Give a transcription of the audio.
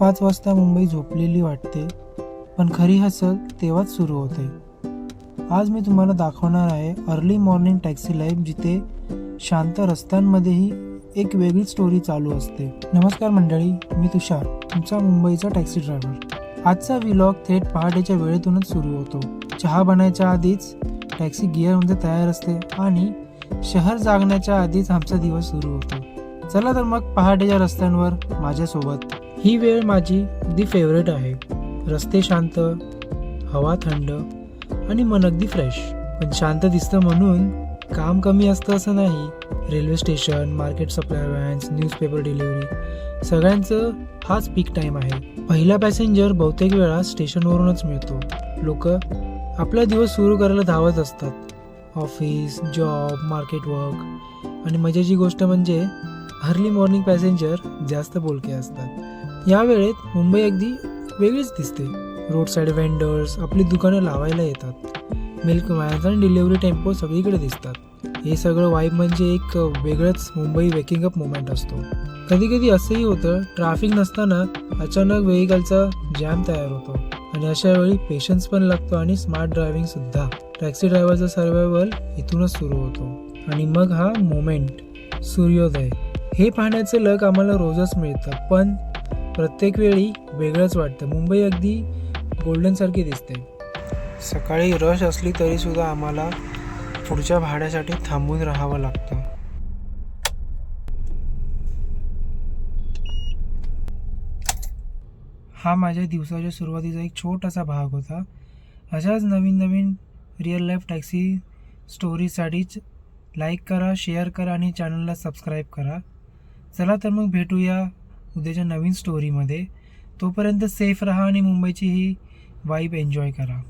पाच वाजता मुंबई झोपलेली वाटते पण खरी हसल तेव्हाच सुरू होते. आज मी तुम्हाला दाखवणार आहे अर्ली मॉर्निंग टॅक्सी लाईफ जिथे शांत रस्त्यांमध्येही एक वेगळी स्टोरी चालू असते. नमस्कार मंडळी मी तुषार तुमचा मुंबईचा टॅक्सी ड्रायव्हर आजचा विलॉग थेट पहाटेच्या वेळेतूनच सुरू होतो. चहा बनायच्या आधीच टॅक्सी गिअरमध्ये तयार असते आणि शहर जागण्याच्या आधीच आमचा दिवस सुरू होतो. चला तर मग पहाटेच्या रस्त्यांवर माझ्यासोबत. ही वेळ माझी दी फेवरेट आहे. रस्ते शांत हवा थंड आणि मन अगदी फ्रेश पण शांत दिसतं म्हणून काम कमी असतं असं नाही. Railway station market supply vans newspaper delivery सगळ्यांचं हाच पीक टाईम आहे. पहिला पॅसेंजर बहुतेक वेळा स्टेशनवरूनच मिळतो. लोक आपला दिवस सुरू करायला धावत असतात. ऑफिस जॉब मार्केट वर्क आणि मजेची गोष्ट म्हणजे अर्ली मॉर्निंग पॅसेंजर जास्त बोलके असतात. या वेळेत मुंबई अगदी वेगळीच दिसते. रोड साईड वेंडर्स आपली दुकानं लावायला येतात. मिल्क व्हॅन्स आणि डिलिव्हरी टेम्पो सगळीकडे दिसतात. हे सगळं वाईब म्हणजे एक वेगळंच मुंबई वेकिंग अप मुवमेंट असतो. कधी कधी असंही होतं ट्रॅफिक नसताना अचानक व्हेकलचा जॅम तयार होतो. आणि अशा वेळी पेशन्स पण लागतो आणि स्मार्ट ड्रायव्हिंग सुद्धा. टॅक्सी ड्रायव्हरचा सर्वायवल इथूनच सुरू होतो. आणि मग हा मोमेंट सूर्योदय. हे पाहण्याचं लक आम्हाला रोजच मिळतं पण प्रत्येक वेळी वेगळंच वाटतं. मुंबई अगदी गोल्डनसारखी दिसते. सकाळी रश असली तरीसुद्धा आम्हाला पुढच्या भाड्यासाठी थांबून राहावं लागतं. हा माझ्या दिवसाच्या सुरुवातीचा एक छोटासा भाग होता. अशाच नवीन नवीन रिअल लाईफ टॅक्सी स्टोरीसाठीच लाईक करा शेअर करा आणि चॅनलला सबस्क्राईब करा. चला तर मग भेटूया उद्याच्या नवीन स्टोरीमध्ये तोपर्यंत सेफ राहा आणि मुंबईची ही वाईब एन्जॉय करा.